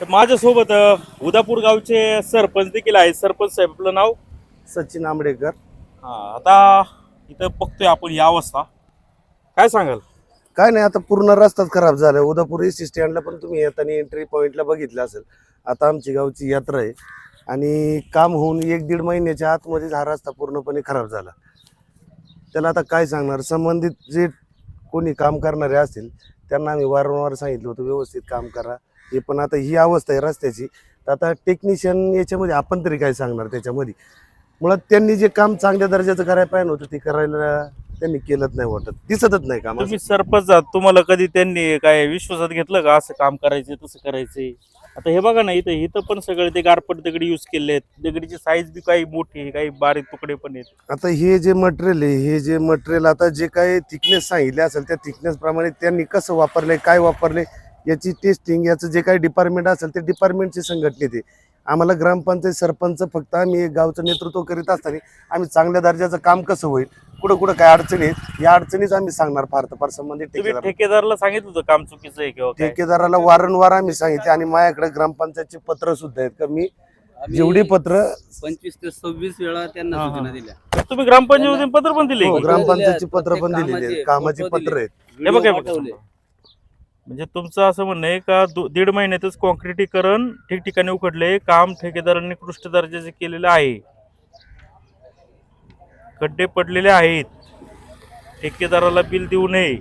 तर माझ्यासोबत अ, उदापूर गावचे सरपंच देखील आहेत. सरपंच साहेब आपलं नाव? सचिन आंबडेकर. हा आता इथं बघतोय आपण ही अवस्था. काय सांगाल? काय नाही आता पूर्ण रस्ताच खराब झाला. उदापूर एस स्टँडला पण तुम्ही येताना एंट्री पॉईंटला बघितलं असेल. आता आमची गावची यात्रा आहे. आणि काम होऊन एक दीड महिन्याच्या आतमध्येच हा रस्ता पूर्णपणे खराब झाला. त्याला आता काय सांगणार? संबंधित जे कोणी काम करणारे असतील त्यांना आम्ही वारंवार सांगितलं होतं व्यवस्थित काम करा. हे पण आता ही अवस्था आहे रस्त्याची. तर आता टेक्निशियन याच्यामध्ये आपण तरी काय सांगणार त्याच्यामध्ये? मुळात त्यांनी जे काम चांगल्या दर्जाचं करायला पाहिजे होतं ते करायला त्यांनी केलंच नाही वाटत. दिसतच नाही काम तुम्ही सरपंच आहात तुम्हाला कधी त्यांनी काय विश्वासात घेतलं का? असं काम करायचं तसं करायचंय? आता हे बघा ना इथं इथं पण सगळे ते गारपट दगडी यूज केले आहेत. दगडीची साईज बी काही मोठी आहे काही बारीक तुकडे पण आहेत. आता हे जे मटेरियल आहे हे जे मटेरियल आता जे काही थिकनेस सांगितले असेल त्या थिकनेस प्रमाणे त्यांनी कसं वापरलंय काय वापरले याची टेस्टिंग याचं जे काही डिपार्टमेंट असेल ते डिपार्टमेंटची संघटने ते आम्हाला ग्रामपंचायत सरपंच फक्त आम्ही एक गावचं नेतृत्व करीत असताना आम्ही चांगल्या दर्जाचं काम कसं होईल कुठं कुठं काय अडचणी आहेत या अडचणीच आम्ही सांगणार फार तर फार संबंधित तुम्ही ठेकेदार ठेकेदाराला सांगितलं होतं काम चुकीचं आहे किंवा काय ठेकेदाराला वारंवार आम्ही सांगितले आणि माझ्याकडे ग्रामपंचायतची पत्र सुद्धा आहेत का मी आम्ही जेवढी पत्र पंचवीस ते सव्वीस वेळा त्यांना हा. सूचना दिल्या तुम्ही ग्रामपंचायतीने पत्र पण दिले हो? ग्रामपंचायतची पत्र पण दिलेली आहेत कामाचे पत्र आहेत हे बघा हे व्हिडिओ बघा. पाठवले. म्हणजे तुमचं असं म्हणणं आहे का दो- दीड महिन्यातच कॉन्क्रिटीकरण ठिकठिकाणी उघडले काम ठेकेदारांनी कृष्ट दर्जाचे केलेलं आहे. खड्डे पडलेले आहेत. ठेकेदाराला बिल देऊ नये.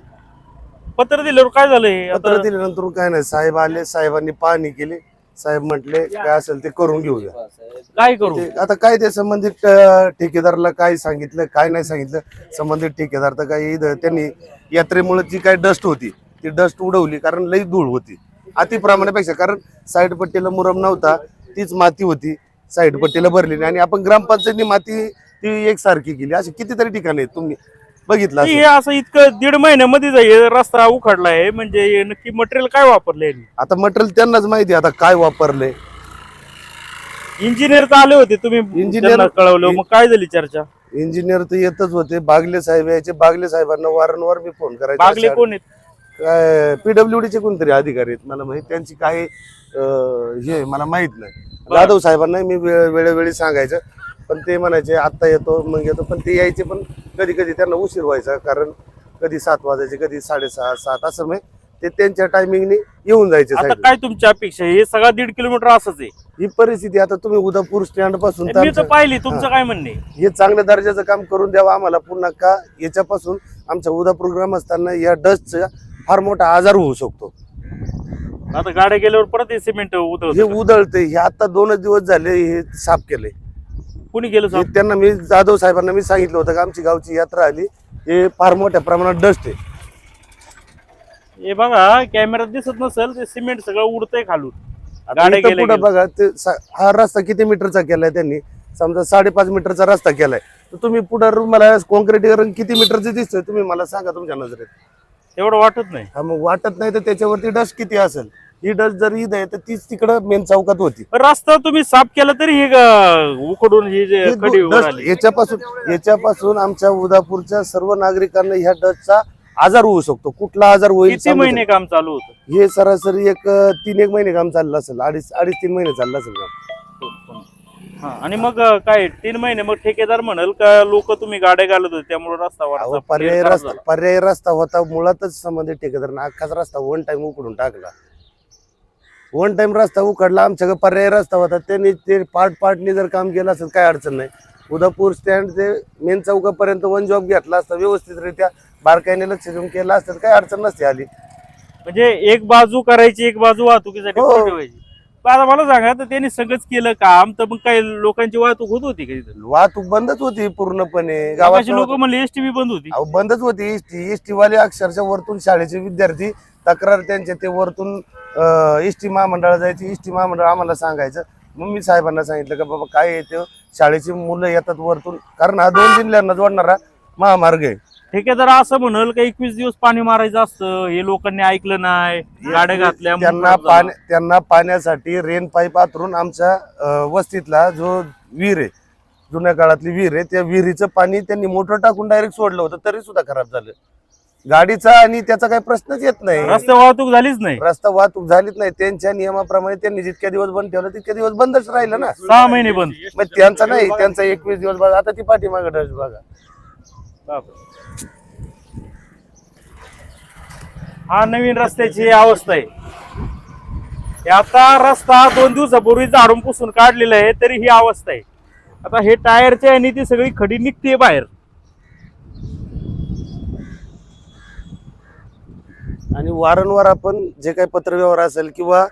पत्र दिल्यावर काय झालं हे पत्र दिल्यानंतर काय नाही साहेब आले साहेबांनी पाहणी केली. साहेब म्हटले काय असेल ते करून घेऊया. काय करू? ते- आता काय ते संबंधित अं, ठेकेदाराला काय सांगितलं काय नाही सांगितलं संबंधित ठेकेदार तर काही इथं त्यांनी यात्रेमुळे जी काय डस्ट होती ती डस्ट उडवली कारण लई धूळ होती. अतिप्रमाणापेक्षा कारण साईड पट्टीला मुरम नव्हता तीच माती होती साईड पट्टीला भरलेली. आणि आपण ग्रामपंचायतनी माती ती एकसारखी केली. अशी कितीतरी ठिकाणी आहेत तुम्ही बघितलं हे. असं इतकं दीड महिन्यामध्ये रस्ता उखडलाय म्हणजे हे नक्की मटेरियल काय वापरले आता मटेरियल त्यांनाच माहिती आहे आता काय वापरले इंजिनियर तर आले होते तुम्ही त्यांना कळवलं. मग काय झाली चर्चा? इंजिनियर तर येतच होते. बागले साहेब यायचे. बागले साहेबांना वारंवार मी फोन करायचे. बागले कोण आहेत? काय पीडब्ल्यू चे कोणतरी अधिकारी आहेत मला माहीत त्यांची अं, हे मला माहीत नाही. जाधव साहेबांना मी वे- वेळोवेळी सांगायचं पण ते म्हणायचे आत्ता येतो मग येतो. पण ते यायचे पण कधी कधी त्यांना उशीर व्हायचा कारण कधी सात वाजायचे कधी साडेसहा सात असं म्हणजे ते त्यांच्या टायमिंगने येऊन जायचे आता साहेब काय तुमची अपेक्षा आहे? हे सगळा दीड किलोमीटर असंच आहे. ही परिस्थिती आता तुम्ही उदापूर स्टँडपासून तर मी तर आमचं- पाहिली तुमचं काय म्हणणे? हे चांगल्या दर्जाचं काम करून द्यावं आम्हाला पुन्हा का याच्यापासून आमच्या उदापूर ग्रामस्थांना या डस्टचा फार मोठा आजार होऊ शकतो. आता गाड्या गेल्यावर परत हे सिमेंट हे उतरत उधळते हे आता दोनच दिवस झाले हे साफ केले. कुणी गेलं हे साहेब त्यांना मी जाधव साहेबांना मी सांगितलं होतं का आमची गावची यात्रा आली हे फार मोठ्या प्रमाणात डस्ट आहे. हे बघा कॅमेऱ्यात दिसत नसेल ते सिमेंट सगळं उडतंय खालून. गाड्या इथं गेल्या पुढं गेल्या. बघा ते सा- हा रस्ता किती मीटरचा केलाय त्यांनी? समजा साडेपाच मीटरचा रस्ता केलाय. तर तुम्ही पुढं मला कॉन्क्रीटीकरण किती मीटरचं दिसतंय तुम्ही मला सांगा तुमच्या नजरेत. एवढं वाटत नाही. हा मग वाटत नाही तर त्याच्यावरती डस्ट किती असेल? ही डस्ट जर इथं आहे तर तीच तिकडं मेन चौकात होती. रस्ता तुम्ही साफ केला तरी हे ग- उकडून ही जे हे याच्यापासून याच्यापासून आमच्या उदापूरच्या सर्व नागरिकांना ह्या डस्टचा आजार होऊ शकतो. कुठला आजार होईल किती सांगू महिने काम चालू होतं? शकत- हे सरासरी एक अं, तीन एक महिने काम चाललं असेल अडीच अडीच तीन महिने चाललं असेल काम. हा आणि मग अं, काय तीन महिने मग ठेकेदार म्हणाल का लोक तुम्ही गाड्या घालत होते त्यामुळे रस्ता अहो, वाढता पर्यायी रस्ता पर्यायी रस्ता होता मुळातच संबंधित ठेकेदारांना अख्खाच रस्ता वन टाइम उकडून टाकला. वन टाइम रस्ता उकडला आमच्याकडे पर्यायी रस्ता होता त्यांनी ते पार्ट पार्टनी जर काम केलं असेल काय अडचण नाही. उदापूर स्टँड ते मेन चौकापर्यंत वन जॉब घेतला असता व्यवस्थितरित्या बारकाईने लक्ष देऊन केला असतं तर काय अडचण नसते आली. म्हणजे एक बाजू करायची एक बाजू वाहतुकीसाठी हो. ठेवायची. पण आता मला सांगा तर त्यांनी सगळंच केलं काम तर मग काही लोकांची वाहतूक होत होती का तिथं वाहतूक बंदच होती पूर्णपणे. गावाची लोक म्हणले एसटी बी बंद होती. अहो बंदच होती. एसटी एसटी वाले अक्षरशः वरतून शाळेचे विद्यार्थी तक्रार त्यांचे ते वरतून एस टी महामंडळाला जायची. एस टी महामंडळ आम्हाला सांगायचं मग मी साहेबांना सांगितलं का बाबा काय येते शाळेची मुलं येतात वरतून. कारण हा दोन जिल्ह्यांना जोडणारा महामार्ग आहे. ठेकेदार असं म्हणाल का एकवीस दिवस पाणी मारायचं असतं? हे लोकांनी ऐकलं नाही. गाड्या घातल्या त्यांना झालं. पाण्या त्यांना पाण्यासाठी रेन पाईप आतरून आमच्या अं, वस्तीतला जो विहीर आहे जुन्या काळातली विहीर आहे त्या विहिरीचं पाणी त्यांनी मोटर टाकून डायरेक्ट सोडलं होतं तरी सुद्धा खराब झालं. गाडीचा आणि त्याचा काही प्रश्नच येत नाही. रस्ते वाहतूक झालीच नाही. रस्ता वाहतूक झालीच नाही. त्यांच्या नियमाप्रमाणे त्यांनी जितक्या दिवस बंद ठेवलं तितक्या दिवस बंदच राहिलं ना. सहा महिने बंद. मग त्यांचा नाही त्यांचा एकवीस दिवस बघा. आता ती पाठीमागे डस बघा. हा नवीन रस्त्याची अवस्था आहे आता रस्ता दोन दिवसापूर्वी झाडून पुसून काढलेला आहे तरी ही अवस्था आहे आता हे टायरच्या आणि ती सगळी खडी निघते बाहेर आणि वारंवार आपण जे काही पत्रव्यवहार असेल किंवा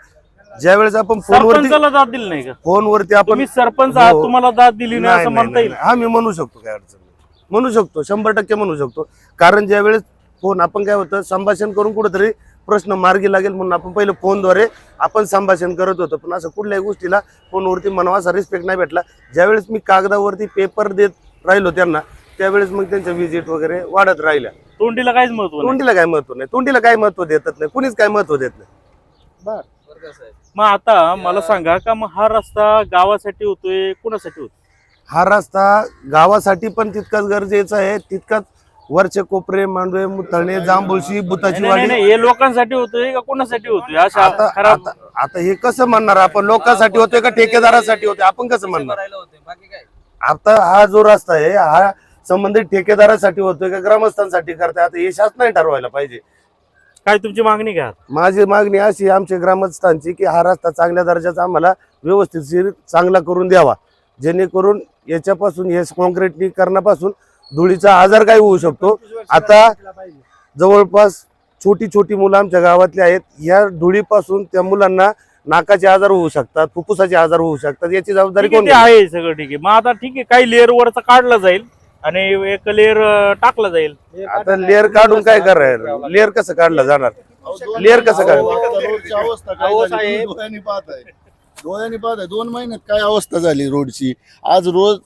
ज्या वेळेस आपण फोनवरती सरपंचाला दाद दिली नाही का फोनवरती आपण तुम्ही सरपंच आहात हो. तुम्हाला दाद दिली नाही नाही, असं नाही, म्हणता येईल नाही. हा मी म्हणू शकतो काय अडचण नाही. म्हणू शकतो शंभर टक्के म्हणू शकतो कारण ज्या वेळेस फोन. आपण काय होतं संभाषण करून कुठेतरी प्रश्न मार्गी लागेल म्हणून आपण पहिले फोनद्वारे आपण संभाषण करत होतो. पण असं कुठल्याही गोष्टीला फोनवरती म्हणावा असा रिस्पेक्ट नाही भेटला. ज्यावेळेस मी कागदावरती पेपर देत राहिलो त्यांना त्यावेळेस मग त्यांच्या व्हिजिट वगैरे वाढत राहिल्या. तोंडीला काहीच महत्त्व नाही. तोंडीला काय महत्त्व नाही. तोंडीला काय महत्त्व देतच नाही. कुणीच काय महत्त्व देत नाही. मग आता मला सांगा का मग हा रस्ता गावासाठी होतोय कुणासाठी होतोय? हा रस्ता गावासाठी पण तितकाच गरजेचा आहे तितकाच वरचे कोपरे मांडवे मुतळणे जांभूळशी बुताची नाही, वाडी. नाही, हे लोकांसाठी होतोय का कोणासाठी होतोय? अशा आता खराब आता आता हे कसं म्हणणार आपण? लोकांसाठी होतोय का ठेकेदारासाठी होतोय? आपण कसं म्हणणार? राहिलं होते बाकी काय? आता हा जो रस्ता आहे हा संबंधित ठेकेदारासाठी होतोय का ग्रामस्थांसाठी करताय? आता हे शासनाने ठरवायला पाहिजे. काय तुमची मागणी घ्या माझी मागणी अशी आहे आमच्या ग्रामस्थांची की हा रस्ता चांगल्या दर्जाचा आम्हाला व्यवस्थित चांगला करून द्यावा. जेणेकरून याच्यापासून हे कॉन्क्रीटीकरणापासून धुळीचा आजार काय होऊ शकतो. आता जवळपास छोटी छोटी मुलं आमच्या गावातली आहेत. या धुळीपासून त्या मुलांना नाकाचे आजार होऊ शकतात फुफ्फुसाचे आजार होऊ शकतात. याची जबाबदारी ठीक आहे, सगळं ठीक आहे. मग आता ठीक आहे काही लेअर वरचा काढला जाईल आणि एक लेअर टाकला जाईल. आता लेअर काढून काय करायला लेअर कसं काढलं जाणार? लेअर कसं काढलं? डोळ्यांनी दोन महिन्यात काय अवस्था झाली रोडची? आज रोज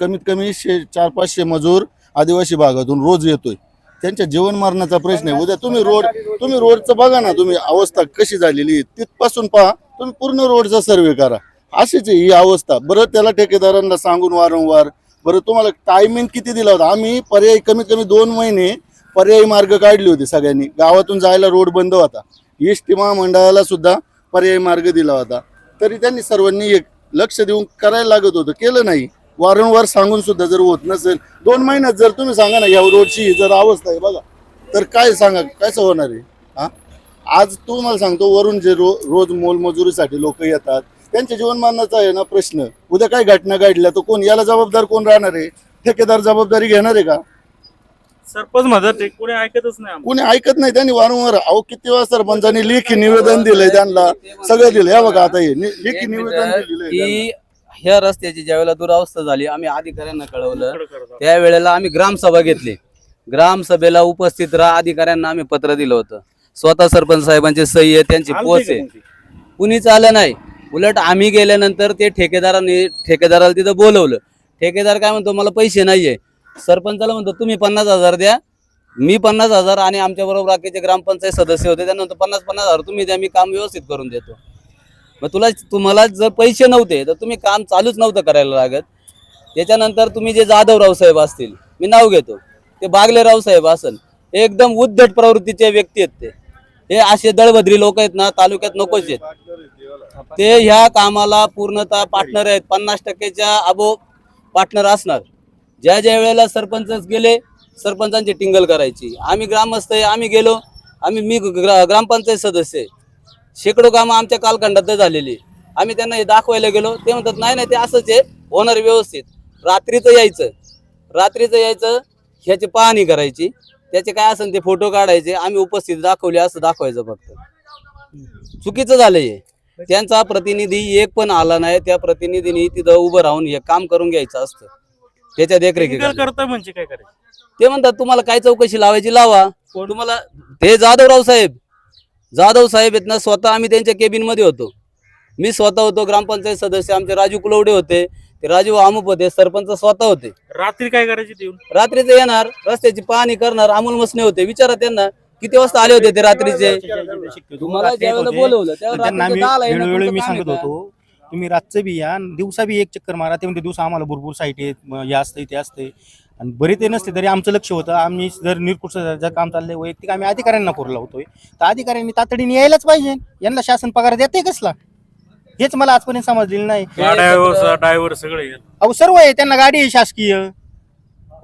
कमीत कमी शे चार पाचशे मजूर आदिवासी भागातून रोज येतोय. त्यांच्या जीवन मरणाचा प्रश्न आहे. उद्या तुम्ही रोड तुम्ही रोडचं बघा ना तुम्ही अवस्था कशी झालेली आहे. तिथपासून पहा तुम्ही पूर्ण रोडचा सर्वे करा. अशीच आहे ही अवस्था. बरं त्याला ठेकेदारांना सांगून वारंवार बरं तुम्हाला टायमिंग किती दिला होता? आम्ही पर्यायी कमीत कमी दोन महिने पर्यायी मार्ग काढले होते सगळ्यांनी. गावातून जायला रोड बंद होता. एस टी महामंडळाला सुद्धा पर्यायी मार्ग दिला होता. तरी त्यांनी सर्वांनी एक लक्ष देऊन करायला लागत होतं. केलं नाही. वारंवार सांगून सुद्धा जर होत नसेल दोन महिन्यात जर तुम्ही सांगा ना या रोडची जर अवस्था आहे बघा तर काय सांगा कसं होणार आहे? हा? आज तुम्हाला सांगतो वरून जे रो रोज मोलमजुरीसाठी लोक येतात त्यांच्या जीवनमानाचा आहे ना प्रश्न. उद्या काय घटना घडल्या तर कोण याला जबाबदार कोण राहणार आहे? ठेकेदार जबाबदारी घेणार आहे का? सरपंच म्हणतात ते कोणी ऐकतच नाही. कोणी ऐकत नाही त्यांनी वारंवार अहो किती वेळा सरपंचांनी लेखी निवेदन दिलंय त्यांना सगळं दिलंय. हे बघा आता हे नि- लेखी निवेदन दिलंय ह्या रस्त्याची ज्यावेळेला दुरावस्था झाली आम्ही अधिकाऱ्यांना कळवलं. त्यावेळेला आम्ही ग्रामसभा घेतली. ग्रामसभेला उपस्थित राहा अधिकाऱ्यांना आम्ही पत्र दिलं होतं. स्वतः सरपंच साहेबांची सही आहे त्यांची पोच आहे? कुणीच आलं नाही. उलट आम्ही गेल्यानंतर ते ठेकेदारांनी ठेकेदाराला तिथं बोलवलं. ठेकेदार काय म्हणतो मला पैसे नाहीये. सरपंचाला म्हणतो तुम्ही पन्नास हजार द्या. मी पन्नास हजार आणि आमच्या बरोबर बाकीचे ग्रामपंचायत सदस्य होते त्यांना म्हणतो पन्नास पन्नास हजार तुम्ही द्या मी काम व्यवस्थित करून देतो. मग तुला तुम्हाला जर पैसे नव्हते तर तुम्ही काम चालूच नव्हतं करायला लागत. त्याच्यानंतर तुम्ही जे जाधवराव साहेब असतील मी नाव घेतो. ते बागलेराव साहेब असेल हे एकदम उद्धट प्रवृत्तीचे व्यक्ती आहेत ते. हे असे दळभद्री लोक आहेत ना तालुक्यात नकोच आहेत. ते ह्या कामाला पूर्णतः पार्टनर आहेत. पन्नास टक्केच्या अबो पार्टनर असणार. ज्या ज्या वेळेला सरपंच गेले सरपंचांची टिंगल करायची. आम्ही ग्रामस्थ आहे आम्ही गेलो. आम्ही मी ग्रा- ग्रामपंचायत सदस्य आहे. शेकडो कामं आमच्या कालखंडात झालेली. आम्ही त्यांना हे दाखवायला गेलो. ते म्हणतात नाही नाही ते असंच आहे. होणार व्यवस्थित. रात्रीचं यायचं. रात्रीचं यायचं ह्याची पाहणी करायची. त्याचे काय असेल ते फोटो काढायचे. आम्ही उपस्थित दाखवले असं दाखवायचं फक्त. चुकीचं झालंय हे. त्यांचा प्रतिनिधी एक पण आला नाही. त्या प्रतिनिधीने तिथं उभं राहून हे काम करून घ्यायचं असतं. त्याच्या देखरेखी करतोय म्हणजे काय करायचं? ते म्हणतात तुम्हाला काय चौकशी लावायची लावा. तुम्हाला ते जाधवराव साहेब. जाधव साहेब आहेत ना स्वतः आम्ही त्यांच्या केबिनमध्ये होतो. मी स्वतः होतो ग्रामपंचायत सदस्य आमचे राजू कुलवडे होते ते राजू आमुप होते सरपंच स्वतः होते. रात्री काय करायचे ते येऊन? रात्रीचे येणार रस्त्याची पाहणी करणार अमोल मसने होते. विचारा त्यांना किती वाजता आले होते ते रात्रीचे? तुम्हाला ज्यावेळेला बोलवलं त्यावेळेला त्यांना रात्रीचे मी दहाला येणं वेळोवेळी तुमचं मी काम आहे सांगत का? होतो तुम्ही रातचं बी या आणि दिवसा बी एक चक्कर मारा. ते म्हणते दिवसा आम्हाला भरपूर साईट आहेत म हे असतंय ते असतंय. आणि बरे ते नसते तरी आमचं लक्ष होतं. आम्ही जर निरकुश जर काम चाललंय वैयक्तिक आम्ही अधिकाऱ्यांना फोन लावतोय तर अधिकाऱ्यांनी तातडीने यायलाच पाहिजे. यांना शासन पगार देते कसला? हेच मला आजपर्यंत समजलेलं नाही. ड्रायव्हर सगळे अहो सर्व आहे. त्यांना गाडी आहे शासकीय.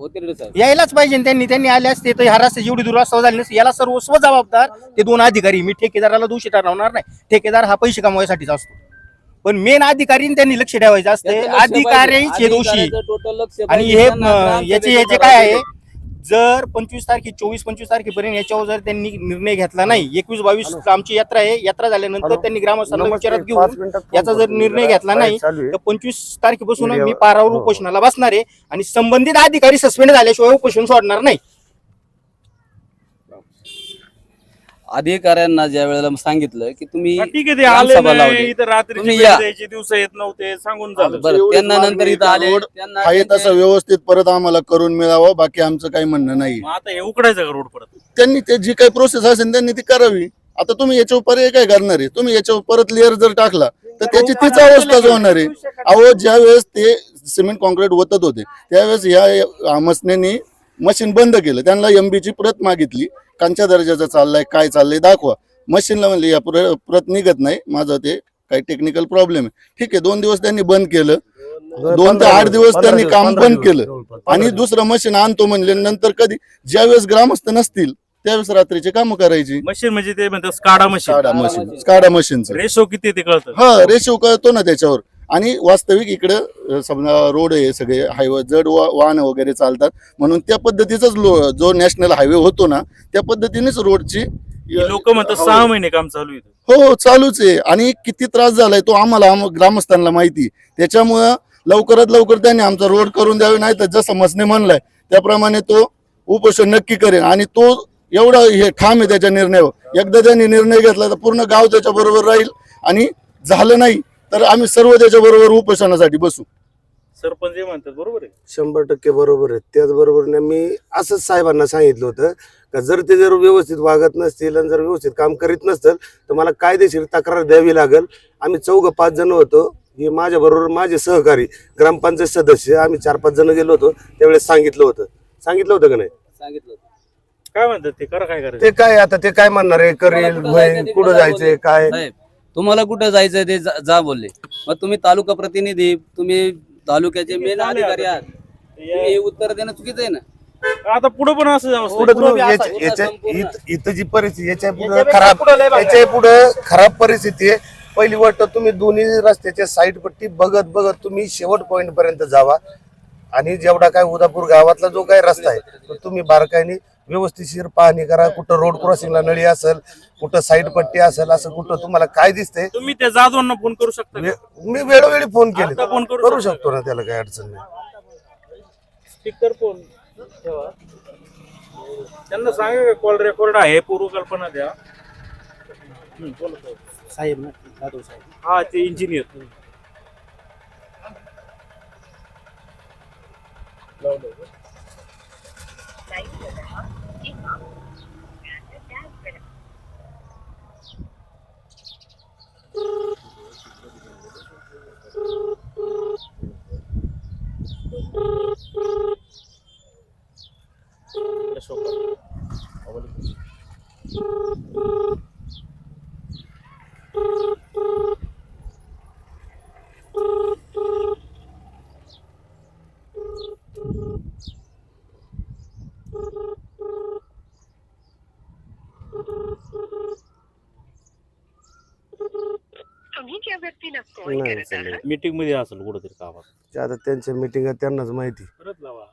साहेब यायलाच पाहिजे त्यांनी त्यांनी आले असते तर ह्या रस्त्याची एवढी दुरवस्था झाली नसती. याला सर्व स्व जबाबदार ते दोन अधिकारी. मी ठेकेदाराला दोषी ठरवणार नाही. ठेकेदार हा पैसे कमवायसाठीच असतो. पण मेन अधिकारी त्यांनी लक्ष ठेवायचं असते. अधिकारीचे पाहिजे. दोषी. आणि. हे याचे याचे काय आहे? जर पंचवीस तारखे चोवीस पंचवीस तारखेपर्यंत याच्यावर जर त्यांनी निर्णय घेतला नाही एकवीस बावीस आमची यात्रा आहे. यात्रा झाल्यानंतर त्यांनी ग्रामस्थांना विचारात घेऊन याचा जर निर्णय घेतला नाही. तर पंचवीस तारखेपासून मी पारावर हो. उपोषणाला बसणार आहे आणि संबंधित अधिकारी सस्पेंड झाल्याशिवाय उपोषण सोडणार नाही. अधिकाऱ्यांना ज्या वेळेला सांगितलं की तुम्ही हा, ठीक आहे ते आले ग्रामसभा नाही लावली. इथं रात्रीची तुम्ही वेळ या. द्यायची दिवस येत नव्हते सांगून झालं. बरं एवढीच त्यांना नंतर इथं आले. रोड त्यांना आहे त्यांचे- तसं व्यवस्थित परत आम्हाला करून मिळावं बाकी आमचं काही म्हणणं नाही. मग आता हे उकडायचं का रोड परत? त्यांनी ते जी काही प्रोसेस असेल त्यांनी ती करावी. आता तुम्ही याच्यावर पर्याय काय करणार आहे? तुम्ही याच्यावर परत लेअर जर टाकला तर त्याची तीच अवस्थाच होणार आहे. अहो ज्या वेळेस ते सिमेंट कॉन्क्रीट ओतत होते त्यावेळेस या मसनेनी मशीन बंद केलं. त्यांना MB ची प्रत मागितली. कांच्या दर्जाचं चाललंय काय चाललंय दाखवा. मशीनला म्हणले या प्र- प्रत निघत नाही. माझं ते काही टेक्निकल प्रॉब्लेम आहे. ठीक आहे दोन दिवस त्यांनी बंद केलं. दोन ते आठ दिवस त्यांनी काम बंद केलं. आणि. दुसरं मशीन आणतो म्हणले नंतर कधी? ज्यावेळेस ग्रामस्थ नसतील त्यावेळेस रात्रीचे काम करायची. मशीन म्हणजे ते म्हणतात SCADA machine SCADA machine SCADA मशीनचं ratio किती ते कळतं? हा रेशो कळतो ना त्याच्यावर. आणि वास्तविक इकडं समजा रोड आहे सगळे हायवे जड वा- वाहन वगैरे चालतात. म्हणून त्या पद्धतीचाच लो- जो नॅशनल हायवे होतो ना त्या पद्धतीनेच रोडची लोक म्हणतात सहा महिने काम चालू आहे. हो चालूच आहे. आणि किती त्रास झालाय तो आम्हाला आम- ग्रामस्थांना माहिती त्याच्यामुळं लवकरात लवकर त्यांनी आमचा रोड करून द्यावे नाही तर जसं मसने म्हणलाय त्याप्रमाणे तो उपोषण नक्की करेन. आणि तो एवढा हे ठाम आहे त्याच्या निर्णयावर. एकदा त्यांनी निर्णय घेतला तर पूर्ण गाव त्याच्या बरोबर राहील. आणि झालं नाही तर आम्ही सर्व त्याच्या बरोबर उपोषणासाठी बसू. सरपंच हे म्हणतात बरोबर आहे? शंभर टक्के बरोबर आहे. त्याचबरोबर मी असंच साहेबांना सांगितलं होतं का जर ते जर व्यवस्थित वागत नसतील आणि जर व्यवस्थित काम करीत नसतील तर मला कायदेशीर तक्रार द्यावी लागेल. आम्ही चौघ पाच जण होतो. हे माझ्या बरोबर माझे सहकारी ग्रामपंचायत सदस्य आम्ही चार पाच जण गेलो होतो. त्यावेळेस सांगितलं होतं. सांगितलं होतं का नाही? सांगितलं होतं. काय म्हणतात ते? करा काय करायचं? ते काय आता ते काय म्हणणार आहे? करेल कुठं होईल, जायचंय. काय? साहेब तुम्हाला कुठं जायचंय ते जा जा बोलले मग तुम्ही तालुका प्रतिनिधी तुम्ही तालुक्याचे मेन अधिकारी. आहात तुम्ही हे उत्तर देणं चुकीचं आहे ना आता पुढे पण असं अवस्था पुढे आहे. तुम्ही बी असा याच्या- होता याच्या- संपूर्ण. इथं- इथं जी परिस्थिती याच्यापुढे याच्यापेक्षा खराब पुढं लय बघा. याच्यापुढे खराब परिस्थिती आहे पहिली गोष्ट तुम्ही दोन्ही रस्त्याच्या साईड पट्टी बघत बघत तुम्ही शेवट पॉइंट पर्यंत जावा आणि जेवढा काय उदापूर गावातला जो काय रस्ता आहे तो तुम्ही बारकाईने व्यवस्थितशीर पाहणी करा कुठं रोड क्रॉसिंगला नळी असेल कुठं साईड पट्टी असेल असं कुठं तुम्हाला काय दिसतंय? तुम्ही त्या जाधवांना फोन करू शकता का? वे- मी वेळोवेळी फोन केले. आता फोन करू करू शकता. ना त्याला काही अडचण नाही. स्पीकर फोन ठेवा. त्यांना सांगा का कॉल रेकॉर्ड आहे पूर्व कल्पना द्या. हम्म, बोला, बोला. साहेब ना जाधव साहेब. हा ते इंजिनियर तुम्ही ज्या व्यक्तीला कॉल नाही करत चालेल आहात मीटिंगमध्ये असेल कुठेतरी कामात. ते आता त्यांच्या मिटिंग त्यांनाच माहिती. परत लावा.